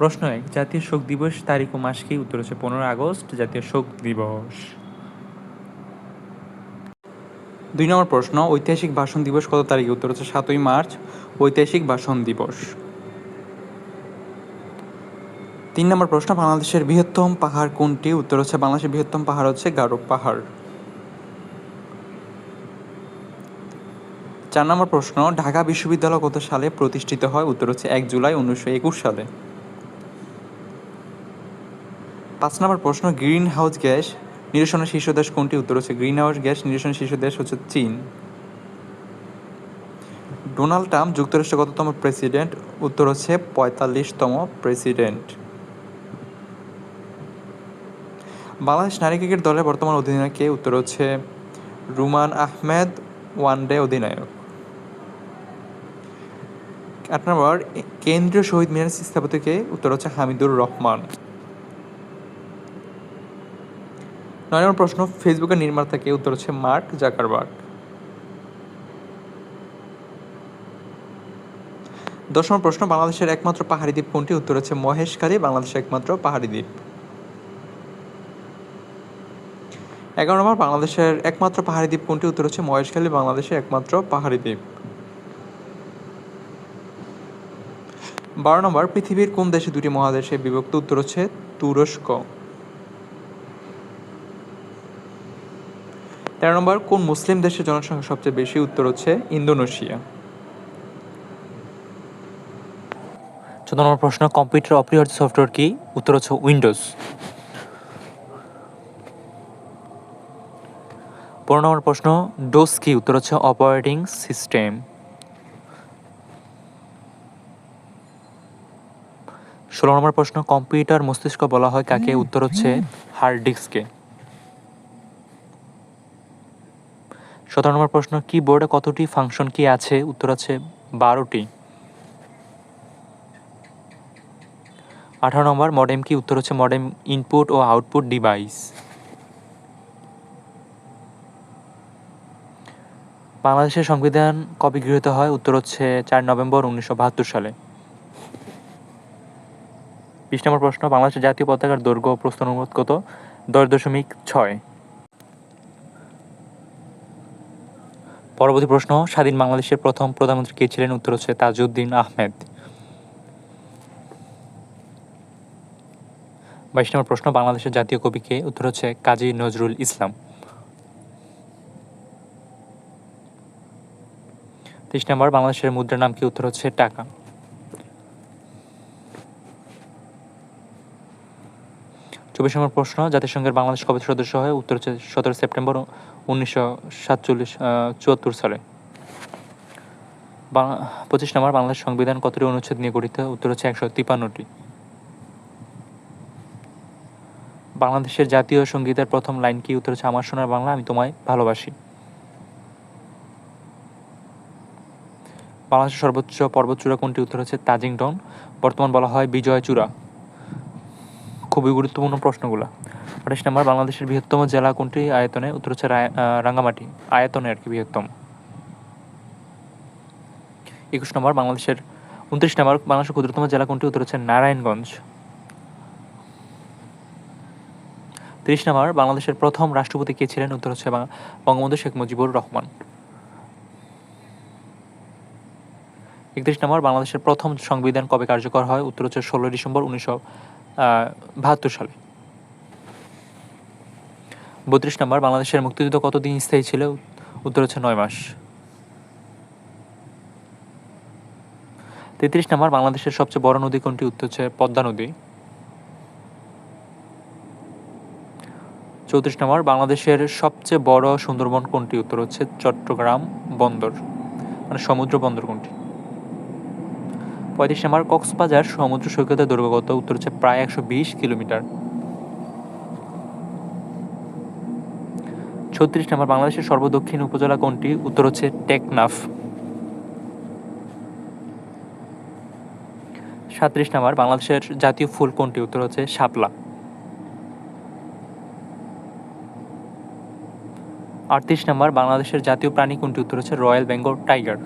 প্রশ্ন এক, জাতীয় শোক দিবস তারিখ ও মাস কি? উত্তর হচ্ছে পনেরো আগস্ট, জাতীয় শোক দিবস। দুই নম্বর প্রশ্ন, ঐতিহাসিক ভাষণ দিবস কত তারিখে? উত্তর হচ্ছে সাতই মার্চ, ঐতিহাসিক ভাষণ দিবস। তিন নম্বর প্রশ্ন, বাংলাদেশের বৃহত্তম পাহাড় কোনটি? উত্তর হচ্ছে বাংলাদেশের বৃহত্তম পাহাড় হচ্ছে গারো পাহাড়। চার নম্বর প্রশ্ন, ঢাকা বিশ্ববিদ্যালয় কত সালে প্রতিষ্ঠিত হয়? উত্তর হচ্ছে এক জুলাই উনিশশো একুশ সালে। পাঁচ নম্বর প্রশ্ন গ্রিন হাউস গ্যাস নিরসনের শীর্ষ দেশ কোনটি? উত্তর হচ্ছে গ্রিন হাউস গ্যাস নিরসনের শীর্ষ দেশ হচ্ছে চীন। ডোনাল্ড ট্রাম্প যুক্তরাষ্ট্রের কততম প্রেসিডেন্ট? উত্তর হচ্ছে পঁয়তাল্লিশতম প্রেসিডেন্ট। বাংলাদেশ নারী ক্রিকেট দলের বর্তমান অধিনায়ক কে? উত্তর হচ্ছে রুমান আহমেদ, ওয়ানডে অধিনায়ক। আট নম্বর, কেন্দ্রীয় শহীদ মিনার স্থাপত্যকে উত্তর হচ্ছে হামিদুর রহমান। নয় নম্বর প্রশ্ন, ফেসবুকের নির্মাতাকে উত্তর হচ্ছে মার্ক জাকারবার্গ। দশ নম্বর প্রশ্ন, বাংলাদেশের একমাত্র পাহাড়ি দ্বীপ কোনটি? উত্তর হচ্ছে মহেশখালী, বাংলাদেশের একমাত্র পাহাড়ি দ্বীপ। এগারো নম্বর, বাংলাদেশের একমাত্র পাহাড়ি দ্বীপ কোনটি? উত্তর হচ্ছে মহেশখালী, বাংলাদেশের একমাত্র পাহাড়ি দ্বীপ। বারো নম্বর, পৃথিবীর কোন দেশে দুটি মহাদেশে বিভক্ত? উত্তর হচ্ছে তুরস্ক। তেরো নম্বর, কোন মুসলিম দেশের জনসংখ্যা সবচেয়ে বেশি? উত্তর হচ্ছে ইন্দোনেশিয়া। চোদ্দ নম্বর প্রশ্ন, কম্পিউটার অপরিহার্য সফটওয়্যার কি? উত্তর হচ্ছে উইন্ডোজ। পনেরো নম্বর প্রশ্ন ডোস কি? উত্তর হচ্ছে অপারেটিং সিস্টেম। ষোলো নম্বর প্রশ্ন, কম্পিউটার মস্তিষ্ক বলা হয় কাকে? উত্তর হচ্ছে হার্ড ডিস্ককে সতেরো নম্বর প্রশ্ন কিবোর্ডে কতটি ফাংশন কি আছে? উত্তর আছে বারোটি। আঠারো নম্বর মডেম কি উত্তর হচ্ছে মডেম ইনপুট ও আউটপুট ডিভাইস বাংলাদেশের সংবিধান কবে গৃহীত হয়? উত্তর হচ্ছে চার নভেম্বর উনিশশো বাহাত্তর সালে। বিশ নম্বর প্রশ্ন, বাংলাদেশের জাতীয় পতাকার দৈর্ঘ্য অনুরোধ কত? দশ দশমিক ছয়। পরবর্তী প্রশ্ন, স্বাধীন বাংলাদেশের প্রথম প্রধানমন্ত্রী কে ছিলেন? উত্তর হচ্ছে তাজউদ্দিন আহমেদ। বাইশ নম্বর প্রশ্ন, বাংলাদেশের জাতীয় কবিকে উত্তর হচ্ছে কাজী নজরুল ইসলাম। তেইশ নম্বর, বাংলাদেশের মুদ্রার নাম কি? উত্তর হচ্ছে টাকা। চব্বিশ নম্বর প্রশ্ন, জাতিসংঘের বাংলাদেশ কবে সদস্য হয় উত্তর হচ্ছে সতেরো সেপ্টেম্বর উনিশশো সাতচল্লিশ চুয়াত্তর সালে। পঁচিশ নম্বর, বাংলাদেশ সংবিধান কতটি অনুচ্ছেদ নিয়ে গঠিত? উত্তর হচ্ছে একশো তিপান্নটি বাংলাদেশের জাতীয় সঙ্গীতের প্রথম লাইন কি? উত্তর হচ্ছে, আমার সোনার বাংলা, আমি তোমায় ভালোবাসি। বাংলাদেশের সর্বোচ্চ পর্বতচূড়া কোনটি? উত্তর হচ্ছে তাজিংটন বর্তমান বলা হয় বিজয় চূড়া খুবই গুরুত্বপূর্ণ প্রশ্নগুলো। আঠাশ নম্বর, বাংলাদেশের বৃহত্তম জেলা কোনটি? আয়তনে, উত্তর হচ্ছে রাঙ্গামাটি। আয়তনে আর কি বৃহত্তম। একুশ নম্বর, বাংলাদেশের উনত্রিশ নম্বর, বাংলাদেশের ক্ষুদ্রতম জেলা কোনটি? উত্তর হচ্ছে নারায়ণগঞ্জ। তিরিশ নম্বর, বাংলাদেশের প্রথম রাষ্ট্রপতি কে ছিলেন? উত্তর হচ্ছে বঙ্গবন্ধু শেখ মুজিবুর রহমান। একত্রিশ নম্বর, বাংলাদেশের প্রথম সংবিধান কবে কার্যকর হয়? উত্তর হচ্ছে ষোলোই ডিসেম্বর উনিশশো বাহাত্তর সালে। বত্রিশ নম্বর, বাংলাদেশের মুক্তিযুদ্ধ কতদিন স্থায়ী ছিল? উত্তর হচ্ছে নয় মাস। তেত্রিশ নম্বর, বাংলাদেশের সবচেয়ে বড় নদী কোনটি? উত্তর হচ্ছে পদ্মা নদী। চৌত্রিশ নম্বর, বাংলাদেশের সবচেয়ে বড় সুন্দরবন কোনটি? উত্তর হচ্ছে চট্টগ্রাম বন্দর। মানে সমুদ্র বন্দর কোনটি? পঁয়ত্রিশ নম্বর কক্সবাজার সমুদ্র সৈকতের দৈর্ঘ্য উত্তর হচ্ছে প্রায় একশো বিশ কিলোমিটার। ছত্রিশ নম্বর বাংলাদেশের সর্বদক্ষিণ উপজেলা কোনটি? উত্তর হচ্ছে টেকনাফ। সাত্রিশ নম্বর বাংলাদেশের জাতীয় ফুল কোনটি? উত্তর হচ্ছে শাপলা। আটত্রিশ নম্বর বাংলাদেশের জাতীয় প্রাণী কোনটি? উত্তর হচ্ছে রয়্যাল বেঙ্গল টাইগার।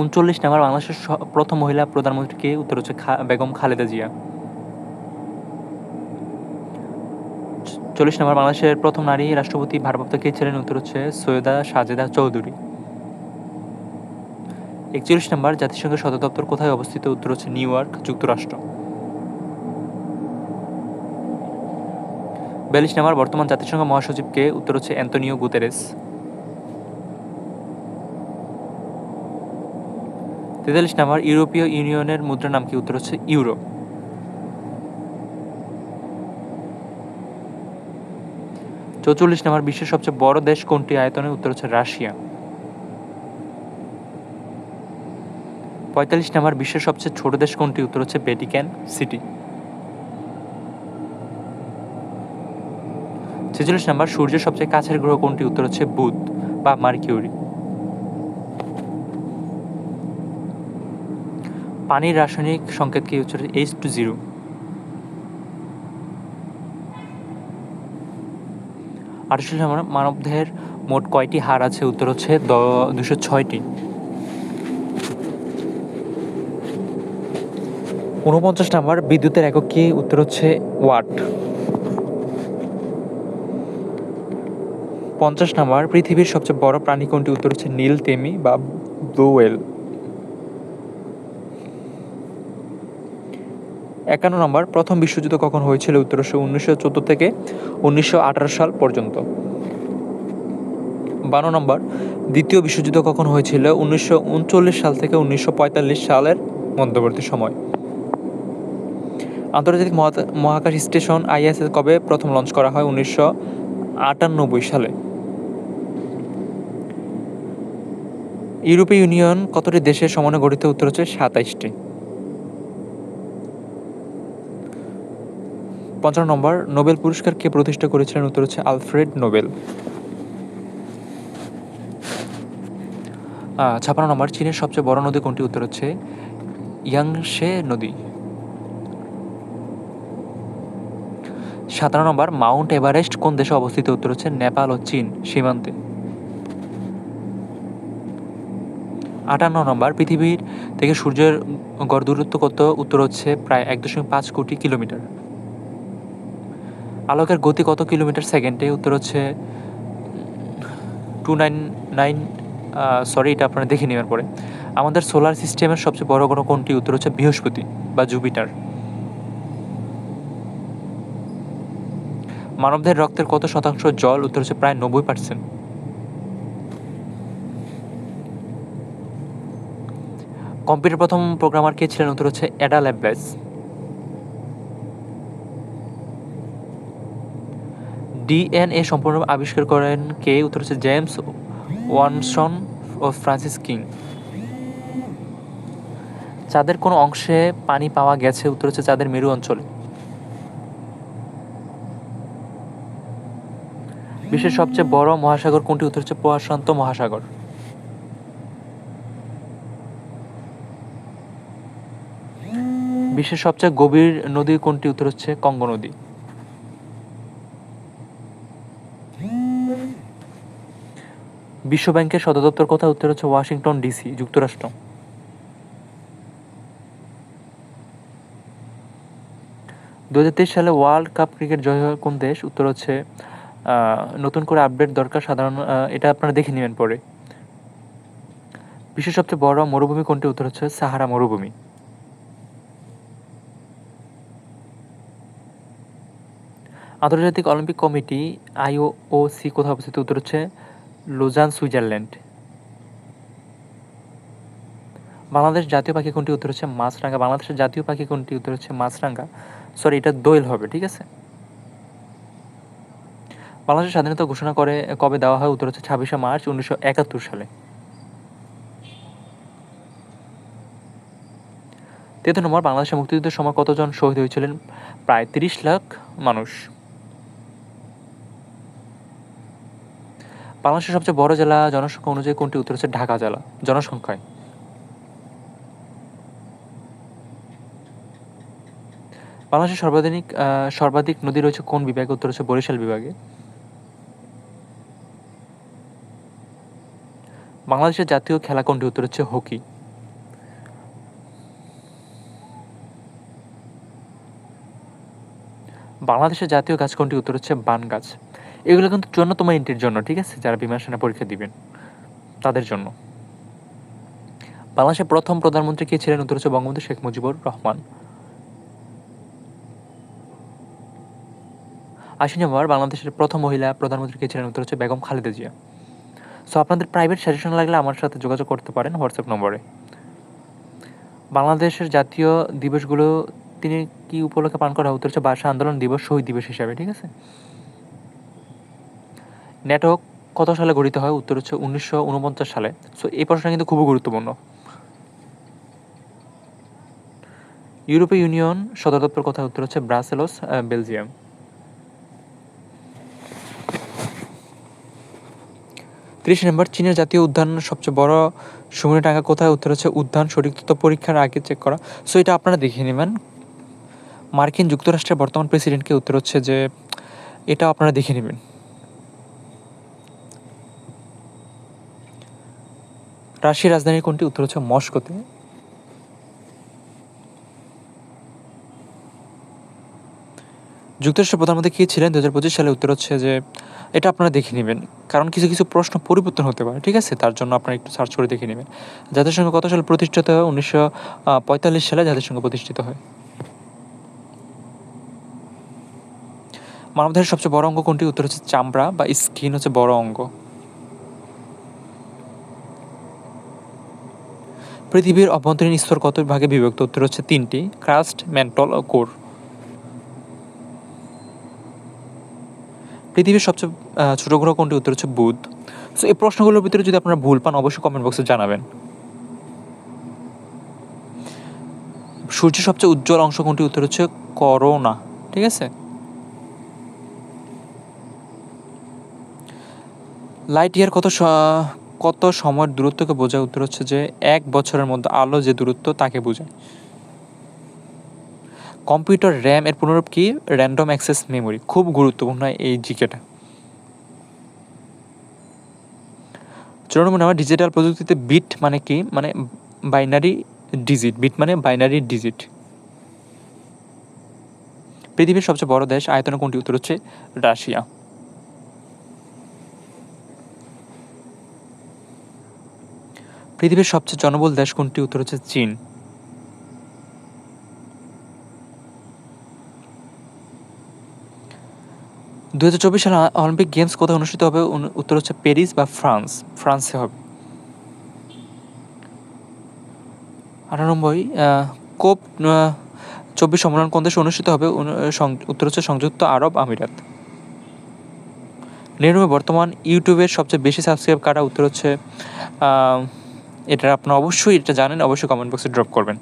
উনচল্লিশ নাম্বার বাংলাদেশের প্রথম মহিলা প্রধানমন্ত্রীকে উত্তর হচ্ছে বেগম খালেদা জিয়া। চল্লিশ নম্বর বাংলাদেশের প্রথম নারী রাষ্ট্রপতি ভারপ্রাপ্ত কে ছিলেন? উত্তর হচ্ছে সৈয়দা সাজেদা চৌধুরী। একচল্লিশ নম্বর জাতিসংঘের সদর দপ্তর কোথায় অবস্থিত? উত্তর হচ্ছে নিউ ইয়র্ক, যুক্তরাষ্ট্র। বিয়াল্লিশ নম্বর বর্তমান জাতিসংঘ মহাসচিবকে উত্তর হচ্ছে অ্যান্তনিও গুতেরেস। তেতাল্লিশ নাম্বার, ইউরোপীয় ইউনিয়নের মুদ্রার নাম কি? উত্তর হচ্ছে ইউরো। চৌচল্লিশ নাম্বার, বিশ্বের সবচেয়ে বড় দেশ কোনটি? আয়তনে উত্তর হচ্ছে রাশিয়া। পঁয়তাল্লিশ নম্বর, বিশ্বের সবচেয়ে ছোট দেশ কোনটি? উত্তর হচ্ছে ভ্যাটিক্যান সিটি। ছেচল্লিশ নাম্বার, সূর্যের সবচেয়ে কাছের গ্রহ কোনটি? উত্তর হচ্ছে বুধ বা মার্কিউরি। পানির রাসায়নিক সংকেত কি হচ্ছে? এইচ টু জিরো আটচল্লিশ নম্বর মানবদেহের মোট কয়টি হার আছে? উত্তর হচ্ছে দুশো ছয়টি। ঊনপঞ্চাশ নাম্বার, বিদ্যুতের একক কি? উত্তর হচ্ছে ওয়াট। পঞ্চাশ নাম্বার, পৃথিবীর সবচেয়ে বড় প্রাণী কোনটি? উত্তর হচ্ছে নীল, তেমি বা ব্লু ওয়েল একান্ন নম্বর, প্রথম বিশ্বযুদ্ধ কখন হয়েছিল উত্তরশো উনিশশো চোদ্দ থেকে উনিশশো আঠারো সাল পর্যন্ত? বারো নম্বর, দ্বিতীয় বিশ্বযুদ্ধ কখন হয়েছিল উনিশশো উনচল্লিশ সাল থেকে উনিশশো পঁয়তাল্লিশ সালের মধ্যবর্তী সময়? আন্তর্জাতিক মহাকাশ স্টেশন আইএসএস কবে প্রথম লঞ্চ করা হয় উনিশশো আটানব্বই সালে? ইউরোপীয় ইউনিয়ন কতটি দেশের সমানে গঠিত? উত্তর হচ্ছে সাতাইশটি। পঞ্চান্ন নম্বর, নোবেল পুরস্কার কে প্রতিষ্ঠা করেছিলেন? উত্তর হচ্ছে আলফ্রেড নোবেল। ছাপান্ন নম্বর, চীনের সবচেয়ে বড় নদী কোনটি? উত্তর হচ্ছে ইয়াংশে নদী। সাতান্ন নম্বর, মাউন্ট এভারেস্ট কোন দেশে অবস্থিত? উত্তর হচ্ছে নেপাল ও চীন সীমান্তে। আটান্ন নম্বর, পৃথিবীর থেকে সূর্যের গড় দূরত্ব কত? উত্তর হচ্ছে প্রায় এক দশমিক পাঁচ কোটি কিলোমিটার। আলোকের গতি কত কিলোমিটার সেকেন্ডে? উত্তর হচ্ছে টু নাইন নাইন সরি এটা আপনারা দেখে নেওয়ার পরে। আমাদের সোলার সিস্টেমের সবচেয়ে বড় কোনো কোনটি? উত্তর হচ্ছে বৃহস্পতি বা জুপিটার। মানবদের রক্তের কত শতাংশ জল? উত্তর হচ্ছে প্রায় নব্বই পার্সেন্ট কম্পিউটার প্রথম প্রোগ্রামার কে ছিলেন? উত্তর হচ্ছে অ্যাডা ল্যাবলেস ডিএনএ সম্পূর্ণ আবিষ্কার করেন কে? উত্তর হচ্ছে জেমস ওয়ানসন ও ফ্রান্সিস কিং। চাঁদের কোন অংশে পানি পাওয়া গেছে, উত্তর হচ্ছে চাঁদের মেরু অঞ্চলে। বিশ্বের সবচেয়ে বড় মহাসাগর কোনটি? উত্তর হচ্ছে প্রশান্ত মহাসাগর। বিশ্বের সবচেয়ে গভীর নদী কোনটি? উত্তর হচ্ছে কঙ্গো নদী। বিশ্ব ব্যাংকের সদর দপ্তর কোথায়? উত্তর হচ্ছে ওয়াশিংটন ডিসি, যুক্তরাষ্ট্র। দু সালে ওয়ার্ল্ড কাপ ক্রিকেট জয় হয় কোন দেশ? উত্তর হচ্ছে নতুন করে আপডেট দরকার সাধারণ এটা আপনারা দেখে নেবেন পরে। বিশ্বের সবচেয়ে বড় মরুভূমি কোনটি? উত্তর হচ্ছে সাহারা মরুভূমি। আন্তর্জাতিক অলিম্পিক কমিটি আইওসি কোথায় অবস্থিত? উত্তর হচ্ছে লোজান, সুইজারল্যান্ড। বাংলাদেশ জাতীয় পাখি কোনটি, উত্তর হচ্ছে মাছরাঙ্গা। বাংলাদেশের জাতীয় পাখি কোনটি, উত্তর হচ্ছে মাছরাঙ্গা। সরি এটা দোয়েল হবে, ঠিক আছে? বাংলাদেশের স্বাধীনতা ঘোষণা করে, কবে দেওয়া হয়, উত্তর হচ্ছে ছাব্বিশে মার্চ উনিশশো একাত্তর সালে। তেতো নম্বর বাংলাদেশের মুক্তিযুদ্ধের সময় কতজন শহীদ হয়েছিলেন? প্রায় তিরিশ লাখ মানুষ। বাংলাদেশের সবচেয়ে বড় জেলা জনসংখ্যা অনুযায়ী কোনটি? উত্তর হচ্ছে ঢাকা জেলা। জনসংখ্যায়। বাংলাদেশের সর্বাধিক সর্বাধিক নদী রয়েছে কোন বিভাগে? উত্তর হচ্ছে বরিশাল বিভাগে। বাংলাদেশের জাতীয় খেলা কোনটি? উত্তর হচ্ছে হকি। বাংলাদেশের জাতীয় গাছ কোনটি? উত্তর হচ্ছে বান গাছ। এগুলো কিন্তু চূন্নতম এন্ট্রির জন্য, ঠিক আছে? যারা বিমান সেনা পরীক্ষা দিবেন, তাদের জন্য। বাংলাদেশের প্রথম প্রধানমন্ত্রী কে ছিলেন? উত্তর হচ্ছে বঙ্গবন্ধু শেখ মুজিবুর রহমান। আশি নম্বর, বাংলাদেশের প্রথম মহিলা প্রধানমন্ত্রী কে ছিলেন? উত্তর হচ্ছে বেগম খালেদা জিয়া। সো আপনাদের প্রাইভেট সাজেশন লাগলে আমার সাথে যোগাযোগ করতে পারেন হোয়াটসঅ্যাপ নম্বরে। বাংলাদেশের জাতীয় দিবসগুলো তিনি কি উপলক্ষে পালন করা? উত্তর হচ্ছে ভাষা আন্দোলন দিবস, শহীদ দিবস হিসাবে, ঠিক আছে? নেটওয়ার্ক কত সালে গঠিত হয়? উত্তর হচ্ছে উনিশশো উনপঞ্চাশ সালে। সো এই প্রশ্নটা কিন্তু খুবই গুরুত্বপূর্ণ। ইউরোপীয় ইউনিয়ন সদর দপ্তর কোথায়? উত্তর হচ্ছে ব্রাসেলস বেলজিয়াম। তিরিশ নম্বর, চীনের জাতীয় উদ্যান সবচেয়ে বড় সুমনি টাঙ্গা কোথায়? উত্তর হচ্ছে উদ্যান সঠিক তথ্য পরীক্ষার আগে চেক করা। সো এটা আপনারা দেখে নেবেন। মার্কিন যুক্তরাষ্ট্রের বর্তমান প্রেসিডেন্টকে উত্তর হচ্ছে যে এটা আপনারা দেখে নেবেন। রাশিয়ার রাজধানী কোনটি? উত্তর হচ্ছে মস্কোতে। যুক্তরাষ্ট্রের প্রধানমন্ত্রী কে ছিলেন দু হাজার পঁচিশ সালে? উত্তর হচ্ছে যে, এটা আপনারা দেখে নেবেন। কারণ কিছু কিছু প্রশ্ন পরিবর্তন হতে পারে, ঠিক আছে? তার জন্য আপনারা একটু সার্চ করে দেখে নেবেন। জাতিসংঘ কত সালে প্রতিষ্ঠিত হয়? উনিশশো পঁয়তাল্লিশ সালে জাতিসংঘ প্রতিষ্ঠিত হয়। মানবদেহের সবচেয়ে বড় অঙ্গ কোনটি? উত্তর হচ্ছে চামড়া বা স্কিন হচ্ছে বড় অঙ্গ। পৃথিবীর অভ্যন্তরীণ স্তর কত ভাগে বিভক্ত উত্তর হচ্ছে তিনটি, ক্রাস্ট, ম্যান্টল ও কোর। পৃথিবীর সবচেয়ে ছোট গ্রহ কোনটি? উত্তর হচ্ছে বুধ। সো এই প্রশ্নগুলোর ভিতরে যদি আপনারা ভুল পান, অবশ্যই কমেন্ট বক্সে জানাবেন। সূর্যের সবচেয়ে উজ্জ্বল অংশ কোনটি? উত্তর হচ্ছে করোনা। ঠিক আছে? লাইট ইয়ার কত কত সময়ের দূরত্বকে বোঝায়? উত্তর হচ্ছে যে এক বছরের মধ্যে আলো যে দূরত্ব তাকে বোঝায়। কম্পিউটার র্যাম এর পুনরূপ কি? Random access memory. খুব গুরুত্বপূর্ণ এই জিকেটা। চূড়ান্ত নম্বর ডিজিটাল প্রযুক্তিতে বিট মানে কি? মানে বাইনারি ডিজিট বিট মানে বাইনারি ডিজিট পৃথিবীর সবচেয়ে বড় দেশ আয়তনে কোনটি? উত্তর হচ্ছে রাশিয়া। পৃথিবীর সবচেয়ে জনবহুল দেশ কোনটি? উত্তর হচ্ছে চীন। দু হাজার চব্বিশ সালে অলিম্পিক গেমস কোথায় অনুষ্ঠিত হবে? উত্তর হচ্ছে প্যারিস বা ফ্রান্স। ফ্রান্সে হবে। আটানব্বই কোপ চব্বিশ সম্মেলন কোন দেশে অনুষ্ঠিত হবে? উত্তর হচ্ছে সংযুক্ত আরব আমিরাত। নিরানব্বই বর্তমান ইউটিউবের সবচেয়ে বেশি সাবস্ক্রাইব কারা? উত্তর হচ্ছে এটা আপনারা অবশ্যই এটা জানেন, অবশ্যই কমেন্ট বক্সে ড্রপ করবেন।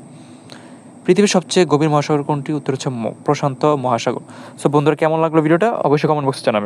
পৃথিবীর সবচেয়ে গভীর মহাসাগর কোনটি? উত্তর হচ্ছে প্রশান্ত মহাসাগর। সো বন্ধুরা, কেমন লাগল ভিডিওটা? অবশ্যই কমেন্ট বক্সে জানাবেন।